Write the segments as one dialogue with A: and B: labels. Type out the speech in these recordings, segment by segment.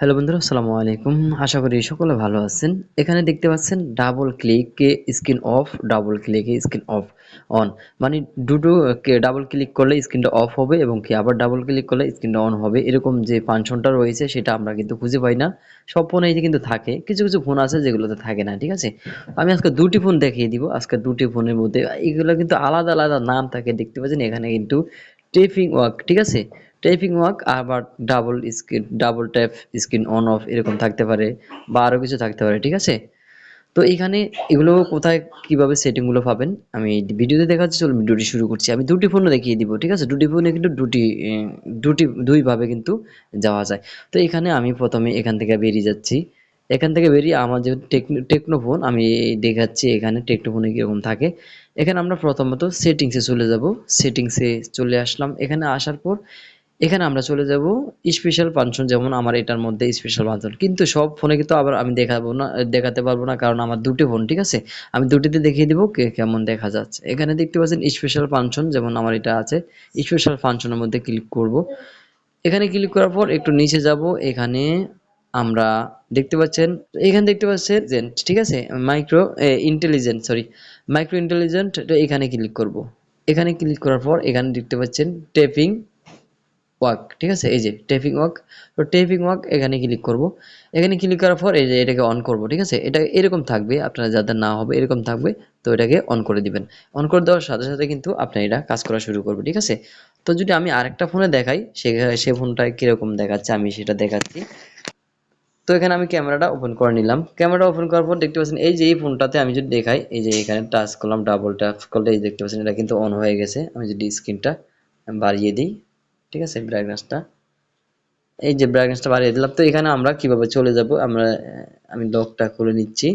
A: Hello বন্ধুরা, আসসালামু আলাইকুম। আশা করি সকলে ভালো আছেন। এখানে দেখতে পাচ্ছেন ডাবল ক্লিকে স্ক্রিন অফ ডাবল ক্লিকে স্ক্রিন অফ অন মানে দুটো ডাবল ক্লিক করলে স্ক্রিনটা অফ হবে এবং কি আবার ডাবল ক্লিক করলে স্ক্রিনটা অন হবে। এরকম যে ফাংশনটা রয়েছে সেটা আমরা কিন্তু খুঁজে পাই না। সব ফোনেই কিন্তু থাকে। কিছু কিছু ফোন আছে যেগুলোতে থাকে না, ঠিক আছে? আমি আজকে দুটি ফোন দেখিয়ে দিব। আজকে দুটি ফোনের মধ্যে এগুলো কিন্তু আলাদা আলাদা নাম থাকে। দেখতে পাচ্ছেন এখানে কিন্তু টেপিং ওয়ার্ক ঠিক আছে? টাইপিং ওয়ার্ক আবার double screen double tap screen on off এরকম থাকতে পারে বা আরও কিছু থাকতে পারে, ঠিক আছে? তো এখানে এগুলো কোথায়, কীভাবে সেটিংগুলো পাবেন? আমি ভিডিওতে দেখাচ্ছি, চলুন ভিডিওটি শুরু করছি। আমি দুটি ফোনে দেখিয়ে দিব, ঠিক আছে? দুটি ফোনে কিন্তু দুটি দুটি দুইভাবে কিন্তু যাওয়া যায়। তো এখানে আমি প্রথমে এখান থেকে বেরিয়ে যাচ্ছি। এখান থেকে বেরিয়ে আমার যে টেকনো ফোন আমি দেখাচ্ছি এখানে টেকনো ফোনে কীরকম থাকে। এখানে আমরা প্রথমত সেটিংসে চলে যাব। সেটিংসে চলে আসলাম। এখানে আসার পর এখানে আমরা চলে যাব। স্পেশাল ফাংশন যেমন আমার এটার মধ্যে স্পেশাল ফাংশন কিন্তু সব ফোনে কিন্তু আবার আমি দেখাবো না, দেখাতে পারব না কারণ আমার দুটি ফোন ঠিক আছে? আমি দুটিতে দেখিয়ে দিব কে কেমন দেখা যাচ্ছে। এখানে দেখতে পাচ্ছেন স্পেশাল ফাংশন যেমন আমার এটা আছে। স্পেশাল ফাংশনের মধ্যে ক্লিক করব। এখানে ক্লিক করার পর একটু নিচে যাব। এখানে আমরা দেখতে পাচ্ছেন, এখানে দেখতে পাচ্ছেন ঠিক আছে micro intelligent sorry micro intelligent এখানে ক্লিক করব। এখানে ক্লিক করার পর এখানে দেখতে পাচ্ছেন টেপিং ওয়ার্ক ঠিক আছে, এই যে টেপিং ওয়ার্ক তো টেপিং ওয়ার্ক এখানে ক্লিক করব। এখানে ক্লিক করার পর এই যে এটাকে অন করব, ঠিক আছে, এটা এরকম থাকবে, আপনারা যাদের না হবে এরকম থাকবে, তো এটাকে অন করে দিবেন। অন করে দেওয়ার সাথে সাথে কিন্তু আপনার এটা কাজ করা শুরু করবে ঠিক আছে। তো যদি আমি আরেকটা ফোনে দেখাই, সে সে ফোনটা কীরকম দেখাচ্ছে, আমি সেটা দেখাচ্ছি। তো এখানে আমি ক্যামেরাটা ওপেন করে নিলাম। ক্যামেরাটা ওপেন করার পর দেখতে পাচ্ছেন, এই যে এই ফোনটাতে আমি যদি দেখাই, এই যে এখানে টাচ করলাম ডাবল টাচ করলে এই দেখতে পাচ্ছেন এটা কিন্তু অন হয়ে গেছে। আমি যদি স্ক্রিনটা বাড়িয়ে দিই, ঠিক আছে ব্রাইটনেসটা এই যে ব্রাইটনেসটা বাড়িয়ে দিলাম, তো এখানে আমরা কীভাবে চলে যাব? আমরা আমি লকটা খুলে নিচ্ছি।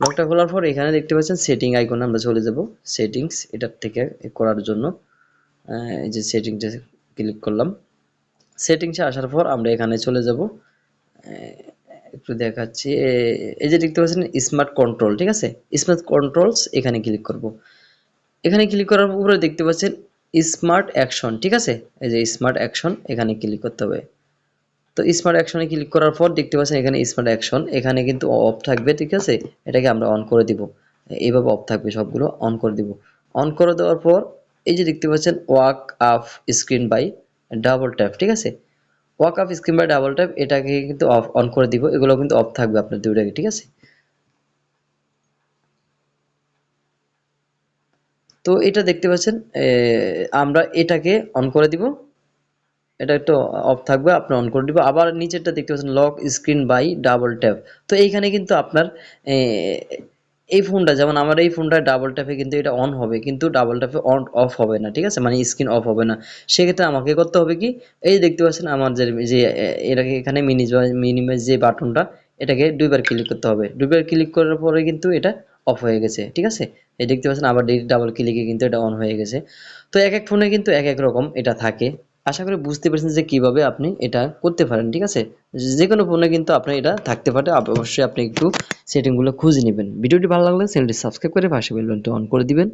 A: লকটা খোলার পর এখানে দেখতে পাচ্ছেন সেটিং আইকনে আমরা চলে যাব। সেটিংস এটার থেকে করার জন্য এই যে সেটিংসে ক্লিক করলাম। সেটিংসে আসার পর আমরা এখানে চলে যাব। একটু দেখাচ্ছি। এই যে দেখতে পাচ্ছেন স্মার্ট কন্ট্রোল ঠিক আছে? স্মার্ট কন্ট্রোলস এখানে ক্লিক করব। এখানে ক্লিক করার উপরে দেখতে পাচ্ছেন স্মার্ট অ্যাকশন ঠিক আছে? এই যে স্মার্ট অ্যাকশন এখানে ক্লিক করতে হবে। তো স্মার্ট অ্যাকশনে ক্লিক করার পর দেখতে পাচ্ছেন, এখানে স্মার্ট অ্যাকশন এখানে কিন্তু অফ থাকবে, ঠিক আছে? এটাকে আমরা অন করে দিব। এইভাবে অফ থাকবে, সবগুলো অন করে দিব। অন করে দেওয়ার পর, এই যে দেখতে পাচ্ছেন wake up screen by double tap ঠিক আছে? Wake up screen by double tap এটাকে কিন্তু অফ অন করে দিব। এগুলো কিন্তু অফ থাকবে আপনার দুইটাকে, ঠিক আছে? তো এটা দেখতে পাচ্ছেন আমরা এটাকে অন করে দিব। এটা একটু অফ থাকবে আপনি অন করে দিব। আবার নিচেরটা দেখতে পাচ্ছেন lock screen by double tap তো এইখানে কিন্তু আপনার এই ফোনটা যেমন আমার এই ফোনটা ডাবল ট্যাপে কিন্তু এটা অন হবে, কিন্তু ডাবল ট্যাপে অন অফ হবে না, ঠিক আছে? মানে স্ক্রিন অফ হবে না। সেক্ষেত্রে আমাকে করতে হবে কি, এই দেখতে পাচ্ছেন আমার যে যে এটাকে এখানে মিনিজ মিনিমাইজ যে বাটনটা এটাকে দুইবার ক্লিক করতে হবে। দুইবার ক্লিক করার পরে কিন্তু এটা অফ হয়ে গেছে, ঠিক আছে? এই দেখতে পাচ্ছেন আবার ডাবল ক্লিকে কিন্তু এটা অন হয়ে গেছে। তো এক এক ফোনে কিন্তু এক এক রকম এটা থাকে। আশা করি বুঝতে পেরেছেন যে কীভাবে আপনি এটা করতে পারেন, ঠিক আছে? যে কোনো ফোনে কিন্তু আপনি এটা থাকতে পারে অবশ্যই আপনি একটু সেটিংগুলো খুঁজে নেবেন। ভিডিওটি ভালো লাগলে চ্যানেলটি সাবস্ক্রাইব করে পাশে বেল অন করে দিবেন।